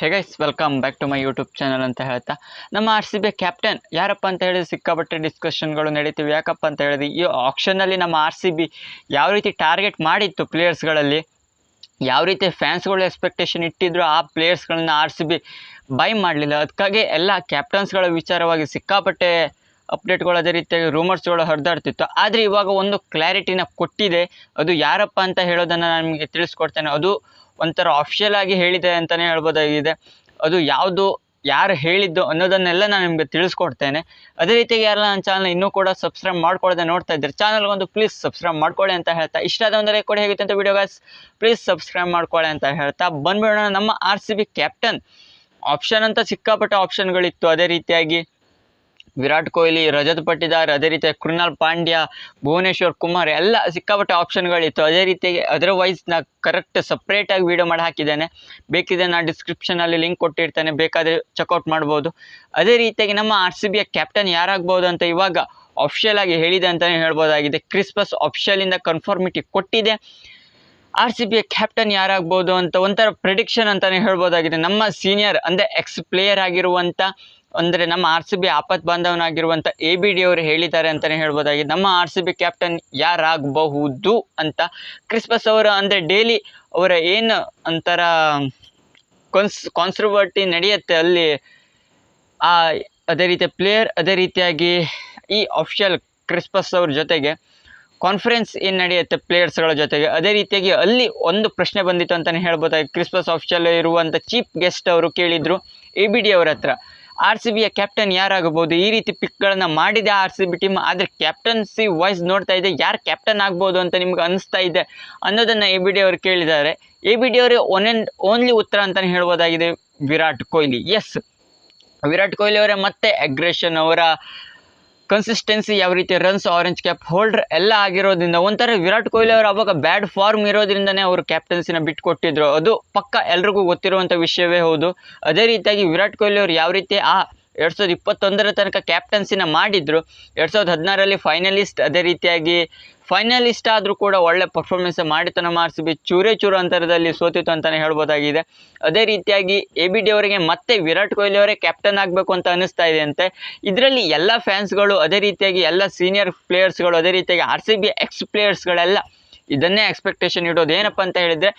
Hey guys welcome back to my YouTube channel ಅಂತ ಹೇಳ್ತಾ. ನಮ್ಮ ಆರ್ ಸಿ ಬಿ ಕ್ಯಾಪ್ಟನ್ ಯಾರಪ್ಪ ಅಂತ ಹೇಳಿದ್ರೆ ಸಿಕ್ಕಾಪಟ್ಟೆ ಡಿಸ್ಕಷನ್ಗಳು ನಡೀತೀವಿ. ಯಾಕಪ್ಪ ಅಂತ ಹೇಳಿದ್ರೆ, ಈ ಆಪ್ಷನಲ್ಲಿ ನಮ್ಮ ಆರ್ ಸಿ ಬಿ ಯಾವ ರೀತಿ ಟಾರ್ಗೆಟ್ ಮಾಡಿತ್ತು ಪ್ಲೇಯರ್ಸ್ಗಳಲ್ಲಿ ಯಾವ ರೀತಿ ಫ್ಯಾನ್ಸ್ಗಳು ಎಕ್ಸ್ಪೆಕ್ಟೇಷನ್ ಇಟ್ಟಿದ್ರು ಆ ಪ್ಲೇಯರ್ಸ್ಗಳನ್ನ ಆರ್ ಸಿ ಬಿ ಬೈ ಮಾಡಲಿಲ್ಲ. ಅದಕ್ಕಾಗಿ ಎಲ್ಲ ಕ್ಯಾಪ್ಟನ್ಸ್ಗಳ ವಿಚಾರವಾಗಿ ಸಿಕ್ಕಾಪಟ್ಟೆ ಅಪ್ಡೇಟ್ಗಳು ಅದೇ ರೀತಿಯಾಗಿ ರೂಮರ್ಸ್ಗಳು ಹರಿದಾಡ್ತಿತ್ತು. ಆದರೆ ಇವಾಗ ಒಂದು ಕ್ಲಾರಿಟಿನ ಕೊಟ್ಟಿದೆ. ಅದು ಯಾರಪ್ಪ ಅಂತ ಹೇಳೋದನ್ನು ನಾನು ನಿಮಗೆ ತಿಳಿಸ್ಕೊಡ್ತೇನೆ. ಅದು ಒಂಥರ ಅಫಿಷಿಯಲ್ ಆಗಿ ಹೇಳಿದೆ ಅಂತಲೇ ಹೇಳ್ಬೋದಾಗಿದೆ. ಅದು ಯಾವುದು, ಯಾರು ಹೇಳಿದ್ದು ಅನ್ನೋದನ್ನೆಲ್ಲ ನಾನು ನಿಮಗೆ ತಿಳಿಸ್ಕೊಡ್ತೇನೆ. ಅದೇ ರೀತಿಯಾಗಿ ಯಾರೆಲ್ಲ ನನ್ನ ಚಾನಲ್ ಇನ್ನೂ ಕೂಡ ಸಬ್ಸ್ಕ್ರೈಬ್ ಮಾಡ್ಕೊಳ್ಳದೆ ನೋಡ್ತಾ ಇದ್ದಾರೆ ಚಾನಲ್ಗೊಂದು ಪ್ಲೀಸ್ ಸಬ್ಸ್ಕ್ರೈಬ್ ಮಾಡ್ಕೊಳ್ಳಿ ಅಂತ ಹೇಳ್ತಾ, ಇಷ್ಟ ಆದ ಒಂದು ಲೈಕ್ ಕೊಡಿ, ಹೇಗಿತ್ತು ಅಂತ ವಿಡಿಯೋಗಾಸ್ ಪ್ಲೀಸ್ ಸಬ್ಸ್ಕ್ರೈಬ್ ಮಾಡ್ಕೊಳ್ಳಿ ಅಂತ ಹೇಳ್ತಾ, ಬಂದ್ಬಿಡೋಣ ನಮ್ಮ R C B captain option ಅಂತ ಸಿಕ್ಕಾಪಟ್ಟೆ ಆಪ್ಷನ್ಗಳಿತ್ತು ಅದೇ ರೀತಿಯಾಗಿ ವಿರಾಟ್ ಕೊಹ್ಲಿ, ರಜತ್ ಪಟ್ಟಿದಾರ್, ಅದೇ ರೀತಿ ಕೃಣಾಲ್ ಪಾಂಡ್ಯ, ಭುವನೇಶ್ವರ್ ಕುಮಾರ್ ಎಲ್ಲ ಸಿಕ್ಕಾಪಟ್ಟೆ ಆಪ್ಷನ್ಗಳಿತ್ತು ಅದೇ ರೀತಿಯಾಗಿ ಅದರ್ವೈಸ್ ನಾ ಕರೆಕ್ಟ್ ಸಪ್ರೇಟಾಗಿ ವಿಡಿಯೋ ಮಾಡಿ ಹಾಕಿದ್ದೇನೆ. ಬೇಕಿದೆ ನಾನು ಡಿಸ್ಕ್ರಿಪ್ಷನಲ್ಲಿ ಲಿಂಕ್ ಕೊಟ್ಟಿರ್ತೇನೆ. ಬೇಕಾದರೆ ಚೆಕ್ಔಟ್ ಮಾಡ್ಬೋದು. ಅದೇ ರೀತಿಯಾಗಿ ನಮ್ಮ ಆರ್ ಸಿ ಬಿಯ ಕ್ಯಾಪ್ಟನ್ ಯಾರಾಗ್ಬೋದು ಅಂತ ಇವಾಗ ಅಫಿಷಿಯಲ್ ಆಗಿ ಹೇಳಿದೆ ಅಂತಲೇ ಹೇಳ್ಬೋದಾಗಿದೆ. ಕ್ರಿಸ್ಮಸ್ ಅಫಿಷಿಯಲಿಂದ ಕನ್ಫರ್ಮಿಟಿ ಕೊಟ್ಟಿದೆ. ಆರ್ ಸಿ ಬಿಯ ಕ್ಯಾಪ್ಟನ್ ಯಾರಾಗ್ಬೋದು ಅಂತ ಒಂಥರ ಪ್ರಿಡಿಕ್ಷನ್ ಅಂತಲೇ ಹೇಳ್ಬೋದಾಗಿದೆ. ನಮ್ಮ ಸೀನಿಯರ್ ಅಂದರೆ ಎಕ್ಸ್ ಪ್ಲೇಯರ್ ಆಗಿರುವಂಥ ಅಂದರೆ ನಮ್ಮ ಆರ್ ಸಿ ಬಿ ಆಪತ್ ಬಾಂಧವನಾಗಿರುವಂಥ ಎ ಬಿ ಡಿ ಅವರು ಹೇಳಿದ್ದಾರೆ ಅಂತಲೇ ಹೇಳ್ಬೋದಾಗಿದೆ ನಮ್ಮ ಆರ್ ಸಿ ಬಿ ಕ್ಯಾಪ್ಟನ್ ಯಾರಾಗಬಹುದು ಅಂತ ಕ್ರಿಸ್ಮಸ್ ಅವರು ಅಂದರೆ ಡೈಲಿ ಅವರ ಏನು ಒಂಥರ ಕಾನ್ಸ್ ಕಾನ್ಸರ್ವರ್ಟಿ ನಡೆಯುತ್ತೆ ಅಲ್ಲಿ, ಆ ಅದೇ ರೀತಿ ಪ್ಲೇಯರ್ ಅದೇ ರೀತಿಯಾಗಿ ಈ ಅಫಿಷಿಯಲ್ ಕ್ರಿಸ್ಮಸ್ ಅವ್ರ ಜೊತೆಗೆ ಕಾನ್ಫರೆನ್ಸ್ ಏನು ನಡೆಯುತ್ತೆ ಪ್ಲೇಯರ್ಸ್ಗಳ ಜೊತೆಗೆ, ಅದೇ ರೀತಿಯಾಗಿ ಅಲ್ಲಿ ಒಂದು ಪ್ರಶ್ನೆ ಬಂದಿತ್ತು ಅಂತಲೇ ಹೇಳ್ಬೋದಾಗಿ. ಕ್ರಿಸ್ಮಸ್ ಅಫಿಷಿಯಲ್ ಇರುವಂಥ ಚೀಫ್ ಗೆಸ್ಟ್ ಅವರು ಕೇಳಿದರು ಎ ಬಿ ಡಿ ಅವ್ರ ಹತ್ರ. ಆರ್ ಸಿ ಬಿಯ ಕ್ಯಾಪ್ಟನ್ ಯಾರಾಗಬಹುದು? ಈ ರೀತಿ ಪಿಕ್ಗಳನ್ನು ಮಾಡಿದೆ ಆರ್ ಸಿ ಬಿ ಟೀಮ್, ಆದರೆ ಕ್ಯಾಪ್ಟನ್ಸಿ ವಾಯ್ಸ್ ನೋಡ್ತಾ ಇದೆ, ಯಾರು ಕ್ಯಾಪ್ಟನ್ ಆಗ್ಬೋದು ಅಂತ ನಿಮ್ಗೆ ಅನಿಸ್ತಾ ಇದೆ ಅನ್ನೋದನ್ನು ಎ ಬಿ ಡಿ ಅವರು ಕೇಳಿದ್ದಾರೆ. ಎ ಬಿ ಡಿ ಅವರು ಒನ್ ಅಂಡ್ ಓನ್ಲಿ ಉತ್ತರ ಅಂತಲೇ ಹೇಳ್ಬೋದಾಗಿದೆ ವಿರಾಟ್ ಕೊಹ್ಲಿ. ಎಸ್, ವಿರಾಟ್ ಕೊಹ್ಲಿ ಅವರೇ ಮತ್ತೆ ಅಗ್ರೆಷನ್ ಅವರ ಕನ್ಸಿಸ್ಟೆನ್ಸಿ ಯಾವ ರೀತಿ ರನ್ಸ್ ಆರೆಂಜ್ ಕ್ಯಾಪ್ ಹೋಲ್ಡರ್ ಎಲ್ಲ ಆಗಿರೋದ್ರಿಂದ ಒಂಥರ ವಿರಾಟ್ ಕೊಹ್ಲಿ ಅವರು ಅವಾಗ ಬ್ಯಾಡ್ ಫಾರ್ಮ್ ಇರೋದ್ರಿಂದನೇ ಅವರು ಕ್ಯಾಪ್ಟನ್ಸಿನ ಬಿಟ್ಕೊಟ್ಟಿದ್ರು ಅದು ಪಕ್ಕ ಎಲ್ರಿಗೂ ಗೊತ್ತಿರುವಂಥ ವಿಷಯವೇ ಹೌದು. ಅದೇ ರೀತಿಯಾಗಿ ವಿರಾಟ್ ಕೊಹ್ಲಿ ಅವರು ಯಾವ ರೀತಿ ಆ ಎರಡು ಸಾವಿರದ ಇಪ್ಪತ್ತೊಂದರ ತನಕ ಕ್ಯಾಪ್ಟನ್ಸಿನ ಮಾಡಿದ್ರು, ಎರಡು ಸಾವಿರದ ಹದಿನಾರರಲ್ಲಿ ಫೈನಲಿಸ್ಟ್ ಅದೇ ರೀತಿಯಾಗಿ ಫೈನಲಿಸ್ಟ್ ಆದರೂ ಕೂಡ ಒಳ್ಳೆ ಪರ್ಫಾರ್ಮೆನ್ಸ್ ಮಾಡಿತನ ಆರ್ ಸಿ ಬಿ ಚೂರೇ ಚೂರು ಅಂತರದಲ್ಲಿ ಸೋತಿತ್ತು ಅಂತಲೇ ಹೇಳ್ಬೋದಾಗಿದೆ. ಅದೇ ರೀತಿಯಾಗಿ ಎ ಬಿ ಡಿ ಅವರಿಗೆ ಮತ್ತೆ ವಿರಾಟ್ ಕೊಹ್ಲಿ ಅವರೇ ಕ್ಯಾಪ್ಟನ್ ಆಗಬೇಕು ಅಂತ ಅನ್ನಿಸ್ತಾ ಇದೆ ಅಂತೆ. ಇದರಲ್ಲಿ ಎಲ್ಲ ಫ್ಯಾನ್ಸ್ಗಳು ಅದೇ ರೀತಿಯಾಗಿ ಎಲ್ಲ ಸೀನಿಯರ್ ಪ್ಲೇಯರ್ಸ್ಗಳು ಅದೇ ರೀತಿಯಾಗಿ ಆರ್ ಸಿ ಬಿ ಎಕ್ಸ್ ಪ್ಲೇಯರ್ಸ್ಗಳೆಲ್ಲ ಇದನ್ನೇ ಎಕ್ಸ್ಪೆಕ್ಟೇಷನ್ ಇಡೋದು. ಏನಪ್ಪ ಅಂತ ಹೇಳಿದರೆ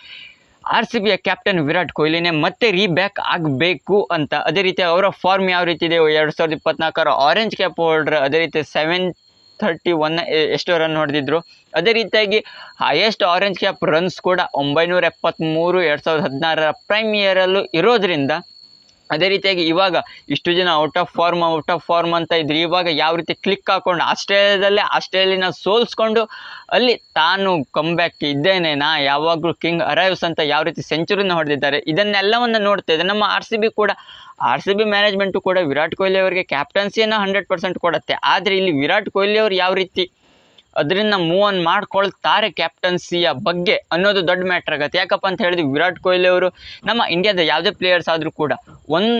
ಆರ್ ಸಿ ಬಿಯ ಕ್ಯಾಪ್ಟನ್ ವಿರಾಟ್ ಕೊಹ್ಲಿನೇ ಮತ್ತೆ ರೀಬ್ಯಾಕ್ ಆಗಬೇಕು ಅಂತ. ಅದೇ ರೀತಿ ಅವರ ಫಾರ್ಮ್ ಯಾವ ರೀತಿ ಇದೆ ಎರಡು ಸಾವಿರದ ಇಪ್ಪತ್ನಾಲ್ಕರ ಆರೆಂಜ್ ಕ್ಯಾಪ್ ಹೋಲ್ಡ್ರ್ ಅದೇ ರೀತಿ ಸೆವೆನ್ ಥರ್ಟಿ ಒನ್ ಎಷ್ಟು ರನ್ ಹೊಡೆದಿದ್ರು. ಅದೇ ರೀತಿಯಾಗಿ ಹೈಯೆಸ್ಟ್ ಆರೆಂಜ್ ಕ್ಯಾಪ್ ರನ್ಸ್ ಕೂಡ ಒಂಬೈನೂರ ಎಪ್ಪತ್ತ್ಮೂರು ಎರಡು ಸಾವಿರದ ಹದಿನಾರರ ಪ್ರೈಮ್ ಇಯರಲ್ಲೂ ಇರೋದ್ರಿಂದ ಅದೇ ರೀತಿಯಾಗಿ ಇವಾಗ ಇಷ್ಟು ಜನ out of form out of form ಅಂತ ಇದ್ರು. ಇವಾಗ ಯಾವ ರೀತಿ ಕ್ಲಿಕ್ ಹಾಕೊಂಡು ಆಸ್ಟ್ರೇಲಿಯಾದಲ್ಲೇ ಆಸ್ಟ್ರೇಲಿಯಾನ ಸೋಲ್ಸ್ಕೊಂಡು ಅಲ್ಲಿ ತಾನು ಕಂಬ್ಯಾಕ್ ಇದ್ದೇನೆ. ನಾ ಯಾವಾಗಲೂ ಕಿಂಗ್ ಅರೈವ್ಸ್ ಅಂತ ಯಾವ ರೀತಿ ಸೆಂಚುರಿನ ಹೊಡೆದಿದ್ದಾರೆ. ಇದನ್ನೆಲ್ಲವನ್ನು ನೋಡ್ತಾ ಇದೆ ನಮ್ಮ ಆರ್ ಕೂಡ ಆರ್ ಸಿ ಬಿ ಮ್ಯಾನೇಜ್ಮೆಂಟು ಕೂಡ ವಿರಾಟ್ ಕೊಹ್ಲಿ ಅವರಿಗೆ ಕ್ಯಾಪ್ಟನ್ಸಿಯನ್ನು ಹಂಡ್ರೆಡ್ ಪರ್ಸೆಂಟ್ ಕೊಡುತ್ತೆ. ಆದರೆ ಇಲ್ಲಿ ವಿರಾಟ್ ಕೊಹ್ಲಿ ಅವರು ಯಾವ ರೀತಿ ಅದರಿಂದ ಮೂವ್ ಆನ್ ಮಾಡ್ಕೊಳ್ತಾರೆ ಕ್ಯಾಪ್ಟನ್ಸಿಯ ಬಗ್ಗೆ ಅನ್ನೋದು ದೊಡ್ಡ ಮ್ಯಾಟ್ರ್ ಆಗುತ್ತೆ. ಯಾಕಪ್ಪ ಅಂತ ಹೇಳಿದ್ರೆ ವಿರಾಟ್ ಕೊಹ್ಲಿ ಅವರು ನಮ್ಮ ಇಂಡಿಯಾದ ಯಾವುದೇ ಪ್ಲೇಯರ್ಸ್ ಆದರೂ ಕೂಡ ಒಂದು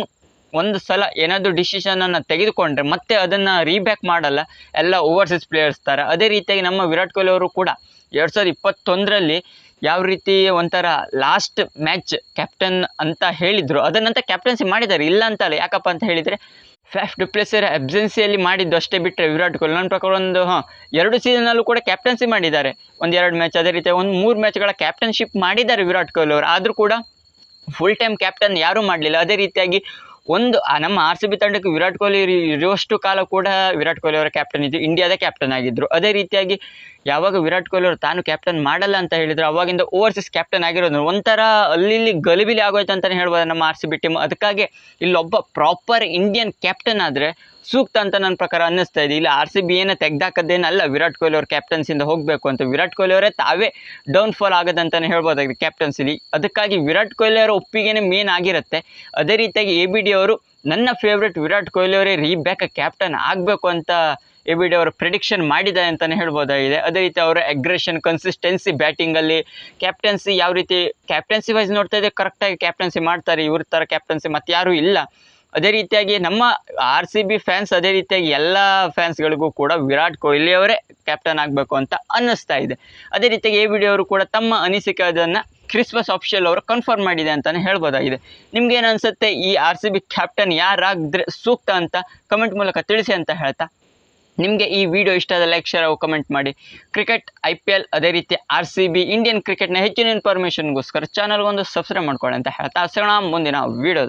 ಒಂದು ಸಲ ಏನಾದರೂ ಡಿಸಿಷನನ್ನು ತೆಗೆದುಕೊಂಡ್ರೆ ಮತ್ತೆ ಅದನ್ನು ರೀಬ್ಯಾಕ್ ಮಾಡಲ್ಲ, ಎಲ್ಲ ಓವರ್ಸೀಸ್ ಪ್ಲೇಯರ್ಸ್ ಥರ ಅದೇ ರೀತಿಯಾಗಿ ನಮ್ಮ ವಿರಾಟ್ ಕೊಹ್ಲಿ ಅವರು ಕೂಡ ಎರಡು ಸಾವಿರದ ಇಪ್ಪತ್ತೊಂದರಲ್ಲಿ ಯಾವ ರೀತಿ ಒಂಥರ ಲಾಸ್ಟ್ ಮ್ಯಾಚ್ ಕ್ಯಾಪ್ಟನ್ ಅಂತ ಹೇಳಿದರು. ಅದನ್ನಂತ ಕ್ಯಾಪ್ಟನ್ಸಿ ಮಾಡಿದ್ದಾರೆ. ಇಲ್ಲ ಅಂತಲ್ಲ. ಯಾಕಪ್ಪ ಅಂತ ಹೇಳಿದರೆ ಫ್ಯಾಫ್ ಡುಪ್ಲೆಸರ್ ಅಬ್ಸೆನ್ಸಿಯಲ್ಲಿ ಮಾಡಿದ್ದು ಅಷ್ಟೇ ಬಿಟ್ಟರೆ ವಿರಾಟ್ ಕೊಹ್ಲಿ. ನನ್ನ ಪ್ರಕಾರ ಒಂದು, ಹಾಂ, ಎರಡು ಸೀಸನಲ್ಲೂ ಕೂಡ ಕ್ಯಾಪ್ಟನ್ಸಿ ಮಾಡಿದ್ದಾರೆ. ಒಂದು ಎರಡು ಮ್ಯಾಚ್ ಅದೇ ರೀತಿ ಒಂದು ಮೂರು ಮ್ಯಾಚ್ಗಳ ಕ್ಯಾಪ್ಟನ್ಶಿಪ್ ಮಾಡಿದ್ದಾರೆ ವಿರಾಟ್ ಕೊಹ್ಲಿ ಅವರು. ಆದರೂ ಕೂಡ ಫುಲ್ ಟೈಮ್ ಕ್ಯಾಪ್ಟನ್ ಯಾರೂ ಮಾಡಲಿಲ್ಲ. ಅದೇ ರೀತಿಯಾಗಿ ಒಂದು ನಮ್ಮ ಆರ್ ಸಿ ಬಿ ತಂಡಕ್ಕೆ ವಿರಾಟ್ ಕೊಹ್ಲಿ ಇರು- ಇರುವಷ್ಟು ಕಾಲ ಕೂಡ ವಿರಾಟ್ ಕೊಹ್ಲಿ ಅವರ ಕ್ಯಾಪ್ಟನ್ ಇದ್ದು ಇಂಡಿಯಾದ ಕ್ಯಾಪ್ಟನ್ ಆಗಿದ್ದರು ಅದೇ ರೀತಿಯಾಗಿ ಯಾವಾಗ ವಿರಾಟ್ ಕೊಹ್ಲಿ ಅವರು ತಾನು ಕ್ಯಾಪ್ಟನ್ ಮಾಡಲ್ಲ ಅಂತ ಹೇಳಿದ್ರು, ಅವಾಗಿಂದ ಓವರ್ಸೀಸ್ ಕ್ಯಾಪ್ಟನ್ ಆಗಿರೋದು ಒಂಥರ ಅಲ್ಲಿ ಗಲಿಬಿಲಿ ಆಗೋಯ್ತು ಅಂತಲೇ ಹೇಳ್ಬೋದು ನಮ್ಮ ಆರ್ ಸಿ ಬಿ ಟೀಮ್ ಅದಕ್ಕಾಗಿ ಇಲ್ಲೊಬ್ಬ ಪ್ರಾಪರ್ ಇಂಡಿಯನ್ ಕ್ಯಾಪ್ಟನ್ ಆದರೆ ಸೂಕ್ತ ಅಂತ ನನ್ನ ಪ್ರಕಾರ ಅನ್ನಿಸ್ತಾ ಇದೆ. ಇಲ್ಲಿ ಆರ್ ಸಿ ಬಿ ಏನೇ ತೆಗ್ದಾಕದ್ದೇನಲ್ಲ, ವಿರಾಟ್ ಕೊಹ್ಲಿ ಅವ್ರ ಕ್ಯಾಪ್ಟನ್ಸಿಂದ ಹೋಗಬೇಕು ಅಂತ. ವಿರಾಟ್ ಕೊಹ್ಲಿ ಅವರೇ ತಾವೇ ಡೌನ್ಫಾಲ್ ಆಗದಂತಲೇ ಹೇಳ್ಬೋದಾಗಿದೆ ಕ್ಯಾಪ್ಟನ್ಸಿಲಿ ಅದಕ್ಕಾಗಿ ವಿರಾಟ್ ಕೊಹ್ಲಿ ಅವರ ಒಪ್ಪಿಗೆನೇ ಮೇನ್ ಆಗಿರುತ್ತೆ. ಅದೇ ರೀತಿಯಾಗಿ ಎ ಬಿ ಡಿ ಅವರು, ನನ್ನ ಫೇವ್ರೆಟ್ ವಿರಾಟ್ ಕೊಹ್ಲಿ ಅವರೇ ರೀ ಬ್ಯಾಕ್ ಕ್ಯಾಪ್ಟನ್ ಆಗಬೇಕು ಅಂತ ಎ ಬಿ ಡಿ ಅವರು ಪ್ರಿಡಿಕ್ಷನ್ ಮಾಡಿದ್ದಾರೆ ಅಂತಲೇ ಹೇಳ್ಬೋದಾಗಿದೆ. ಅದೇ ರೀತಿ ಅವರ ಅಗ್ರೆಷನ್ ಕನ್ಸಿಸ್ಟೆನ್ಸಿ ಬ್ಯಾಟಿಂಗಲ್ಲಿ ಕ್ಯಾಪ್ಟನ್ಸಿ ಯಾವ ರೀತಿ ಕ್ಯಾಪ್ಟನ್ಸಿ ವೈಸ್ ನೋಡ್ತಾ ಇದ್ದರೆ ಕರೆಕ್ಟಾಗಿ ಕ್ಯಾಪ್ಟನ್ಸಿ ಮಾಡ್ತಾರೆ. ಇವ್ರ ಥರ ಕ್ಯಾಪ್ಟನ್ಸಿ ಮತ್ತು ಯಾರೂ ಇಲ್ಲ. ಅದೇ ರೀತಿಯಾಗಿ ನಮ್ಮ ಆರ್ ಸಿ ಬಿ ಫ್ಯಾನ್ಸ್ ಅದೇ ರೀತಿಯಾಗಿ ಎಲ್ಲ ಫ್ಯಾನ್ಸ್ಗಳಿಗೂ ಕೂಡ ವಿರಾಟ್ ಕೊಹ್ಲಿ ಅವರೇ ಕ್ಯಾಪ್ಟನ್ ಆಗಬೇಕು ಅಂತ ಅನ್ನಿಸ್ತಾ ಇದೆ. ಅದೇ ರೀತಿಯಾಗಿ ಎ ಬಿ ಅವರು ಕೂಡ ತಮ್ಮ ಅನಿಸಿಕೆ ಅದನ್ನು ಕ್ರಿಸ್ಮಸ್ ಆಫಿಷಿಯಲ್ ಅವರು ಕನ್ಫರ್ಮ್ ಮಾಡಿದೆ ಅಂತಲೇ ಹೇಳ್ಬೋದಾಗಿದೆ. ನಿಮ್ಗೇನು ಅನಿಸುತ್ತೆ? ಈ ಆರ್ ಸಿ ಬಿ ಕ್ಯಾಪ್ಟನ್ ಯಾರಾಗಿದ್ರೆ ಸೂಕ್ತ ಅಂತ ಕಮೆಂಟ್ ಮೂಲಕ ತಿಳಿಸಿ ಅಂತ ಹೇಳ್ತಾ. ನಿಮಗೆ ಈ ವಿಡಿಯೋ ಇಷ್ಟ ಆದ ಲೈಕ್ ಶೇರ್ ಕಮೆಂಟ್ ಮಾಡಿ. ಕ್ರಿಕೆಟ್ ಐ ಪಿ ಎಲ್ ಅದೇ ರೀತಿ ಆರ್ ಸಿ ಬಿ ಇಂಡಿಯನ್ ಕ್ರಿಕೆಟ್ನ ಹೆಚ್ಚಿನ ಇನ್ಫಾರ್ಮೇಷನ್ಗೋಸ್ಕರ ಚಾನಲ್ಗೊಂದು ಸಬ್ಸ್ಕ್ರೈಬ್ ಮಾಡ್ಕೊಳ್ಳಿ ಅಂತ ಹೇಳ್ತಾ. ಸಿಗೋಣ ಮುಂದಿನ ವಿಡಿಯೋದಲ್ಲಿ